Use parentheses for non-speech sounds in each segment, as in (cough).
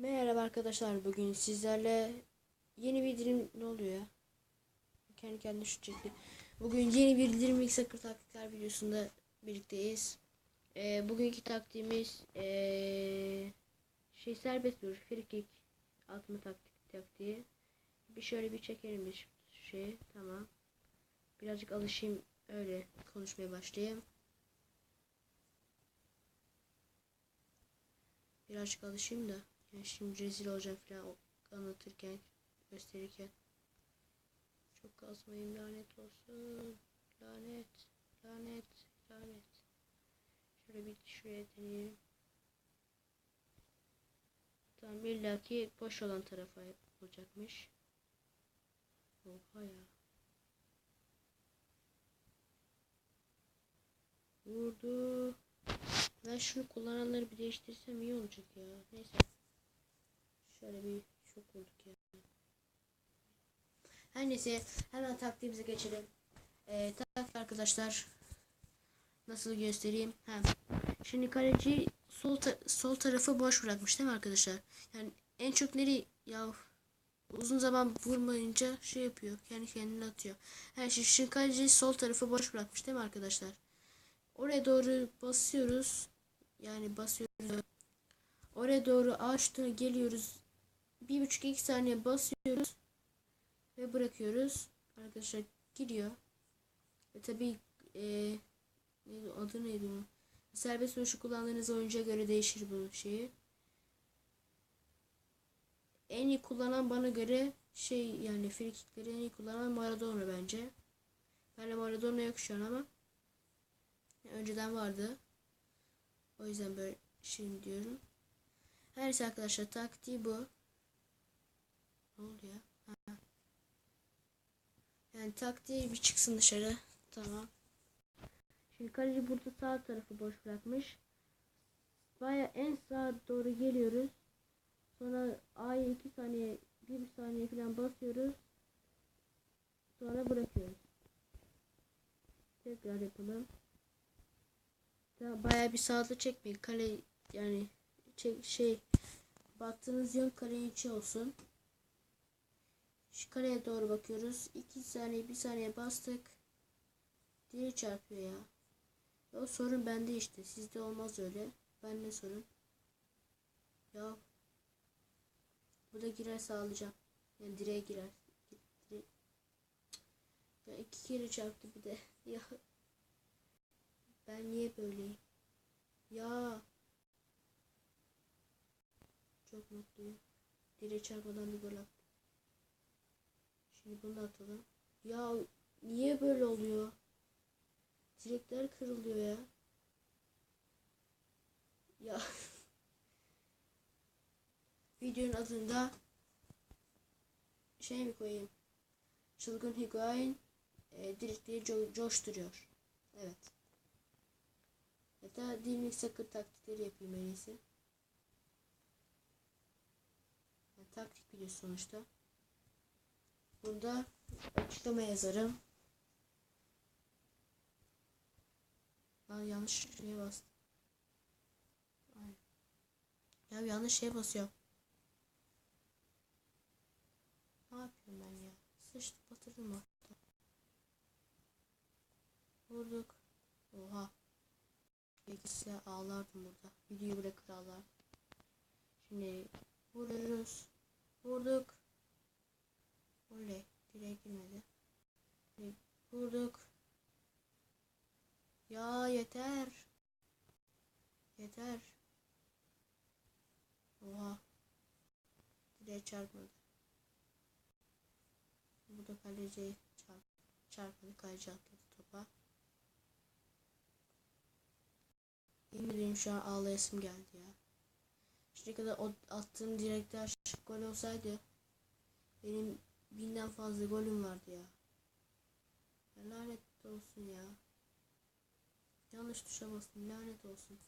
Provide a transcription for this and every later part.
Merhaba arkadaşlar bugün sizlerle yeni bir dilim ne oluyor ya? Kendi kendine şu çekti. Bugün yeni bir dilim sakır taktikler videosunda birlikteyiz. Ee, bugünkü taktiğimiz ee, şey serbest vuruş, free kick atma taktik taktiği. Bir şöyle bir çekelim bir şey tamam. Birazcık alışayım öyle konuşmaya başlayayım. Birazcık alışayım da. Yani şimdi rezil olacağım falan anlatırken, gösterirken. Çok kasmayayım lanet olsun. Lanet, lanet, lanet. Şöyle bir şuraya deneyelim. Tamam illaki boş olan tarafa olacakmış. Oha ya. Vurdu. Ben şunu kullananları bir değiştirsem iyi olacak ya. Neyse. Şöyle bir çok vurduk ya. Her neyse hemen taktiğimize geçelim. Ee, taktik arkadaşlar. Nasıl göstereyim? Ha. Şimdi kaleci sol ta- sol tarafı boş bırakmış değil mi arkadaşlar? Yani en çok nereye ya uzun zaman vurmayınca şey yapıyor. Kendi kendine atıyor. Her şey şimdi kaleci sol tarafı boş bırakmış değil mi arkadaşlar? Oraya doğru basıyoruz. Yani basıyoruz. Oraya doğru açtığına geliyoruz. Bir buçuk iki saniye basıyoruz. Ve bırakıyoruz. Arkadaşlar gidiyor. Ve tabi e, neydi, adı neydi onun? Serbest vuruşu kullandığınız oyuncuya göre değişir bu şeyi. En iyi kullanan bana göre şey yani free en iyi kullanan Maradona bence. Ben de Maradona yok şu an ama. Önceden vardı. O yüzden böyle şimdi diyorum. Her neyse arkadaşlar taktiği bu. Ne oldu ya? Ha. Yani taktiği bir çıksın dışarı. Tamam. Şimdi kaleci burada sağ tarafı boş bırakmış. Baya en sağa doğru geliyoruz. Sonra A'ya 2 saniye 1 saniye falan basıyoruz. Sonra bırakıyoruz. Tekrar yapalım. Ya bayağı bir sağda çekmeyin. Kale yani çek, şey baktığınız yön kalenin içi olsun. Şu kaleye doğru bakıyoruz. 2 saniye 1 saniye bastık. Diri çarpıyor ya. O sorun bende işte. Sizde olmaz öyle. Ben ne sorun? Ya bu da girerse alacağım. Yani direğe girer. Dire... Ya iki kere çarptı bir de. (laughs) Ya ben niye böyleyim? Ya. Çok mutluyum. Direğe çarpmadan bir gol attım. Şimdi bunu da atalım. Ya niye böyle oluyor? Direkler kırılıyor ya. Ya. (laughs) Videonun adında şey mi koyayım? Çılgın Higuain e, direkleri co coşturuyor. Evet. Ya da dilmik sakır taktikleri yapayım en iyisi. Yani taktik biliyor sonuçta. Burada açıklama yazarım. Lan yanlış şeye bastım. Ay. Ya yanlış şeye basıyorum. Ne yapıyorum ben ya? Sıçtık batırdım ortada. Vurduk. Oha. Belki ağlardım burada. Videoyu bırakır ağlar. Şimdi vuruyoruz. Vurduk. Oley. Direğe girmedi. Şimdi vurduk. Ya yeter. Yeter. Oha. Direğe çarpmadı. Bu da kaleciye çarp çarpmadı. Kaleci atladı topa. Yemin şu an ağlayasım geldi ya. Şimdi kadar o attığım direkler gol olsaydı benim binden fazla golüm vardı ya. ya lanet olsun ya. Yanlış tuşa bastım. Lanet olsun.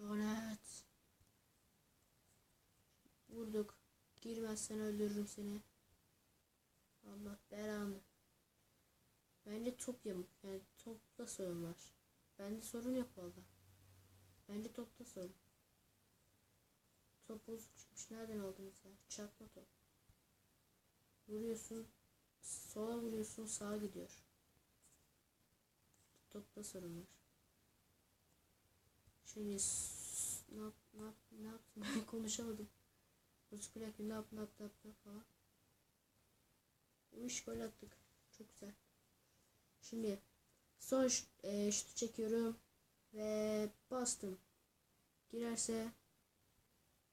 Lanet. Vurduk. Girmezsen öldürürüm seni. Allah belanı. Bence top yamuk. Yani topta sorun var. Bende sorun yok valla. Bence topta sorun. Top bozuk çıkmış. Nereden aldınız ya? Çarpma top. Vuruyorsun. Sola vuruyorsun sağa gidiyor. Topta sorun var. Şimdi ne yap ne yap ne yaptım (laughs) konuşamadım. Bozuk plak ne yap ne yap ne yap ne yap falan. 3 gol attık. Çok güzel. Şimdi son e, şutu çekiyorum ve bastım. Girerse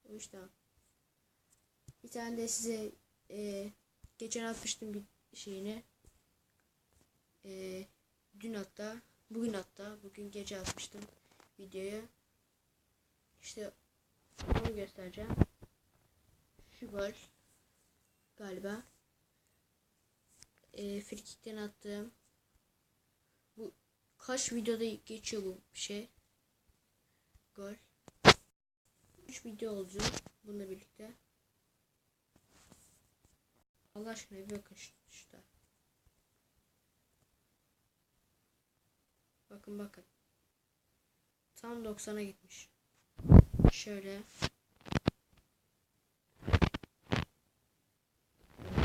o iş tamam. Bir tane de size e, geçen atmıştım bir şeyini. E, dün hatta bugün hatta bugün gece atmıştım videoyu. İşte onu göstereceğim. Şu gol galiba e, frikikten attığım bu kaç videoda geçiyor bu şey gol 3 video oldu bununla birlikte Allah aşkına bir bakın şu- bakın bakın tam 90'a gitmiş şöyle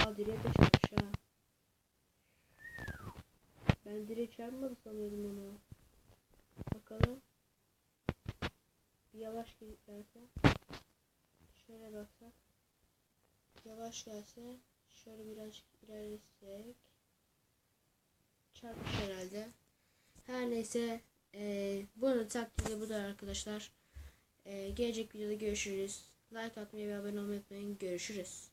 Aa direğe çarpmış ha ben direğe çarpmadı sanıyordum onu. Bakalım. Bir yavaş gelse. Şöyle baksak. Yavaş gelse. Şöyle birazcık ilerlesek. Çarpmış herhalde. Her neyse. E, bunun taktiği bu da arkadaşlar. E, gelecek videoda görüşürüz. Like atmayı ve abone olmayı unutmayın. Görüşürüz.